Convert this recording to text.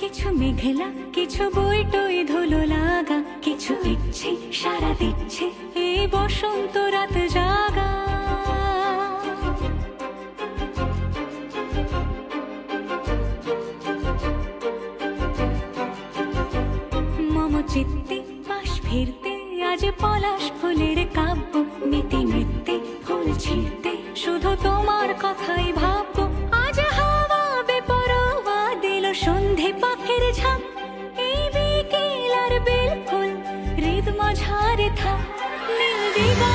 কিছু মেঘলা কিছু মেঘেলা বই টই ধুলো লাগা, কিছু ইচ্ছে সারা দিচ্ছে এই বসন্ত রাত জাগা। মম চিত্তে পাশ ফিরতে, আজ পলাশ ফুলের কাব্য নীতি নৃত্যে ফুল ছিঁড়তে, শুধু তোমার কথাই সন্ধে পাখের ঝাঁক এই বিকেল আর বেলফুল হৃদ মাঝারে থাক নীল দিগা